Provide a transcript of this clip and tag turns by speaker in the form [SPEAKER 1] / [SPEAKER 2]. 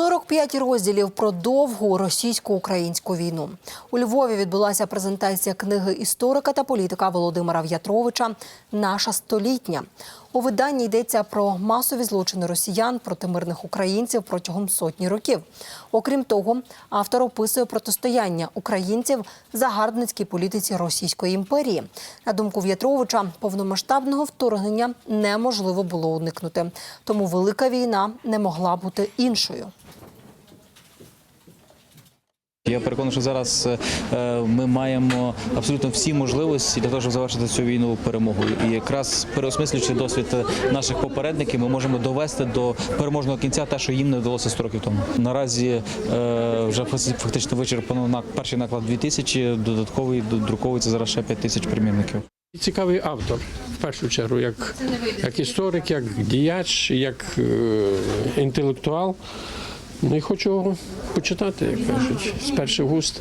[SPEAKER 1] 45 розділів про довгу російсько-українську війну. У Львові відбулася презентація книги історика та політика Володимира В'ятровича Наша столітня. У виданні йдеться про масові злочини росіян проти мирних українців протягом сотні років. Окрім того, автор описує протистояння українців загарбницькій політиці Російської імперії. На думку В'ятровича, повномасштабного вторгнення неможливо було уникнути. Тому велика війна не могла бути іншою.
[SPEAKER 2] Я переконаний, що зараз е, ми маємо абсолютно всі можливості для того, щоб завершити цю війну перемогою. І якраз переосмислюючи досвід наших попередників, ми можемо довести до переможного кінця те, що їм не вдалося 100 років тому. Наразі е, вже фактично вичерпано на перший наклад 2000, додатковий друковується зараз ще 5 тисяч примірників.
[SPEAKER 3] Цікавий автор в першу чергу, як, як історик, як діяч, як е, інтелектуал. Ну і хочу почитати, як кажуть, з перших густ.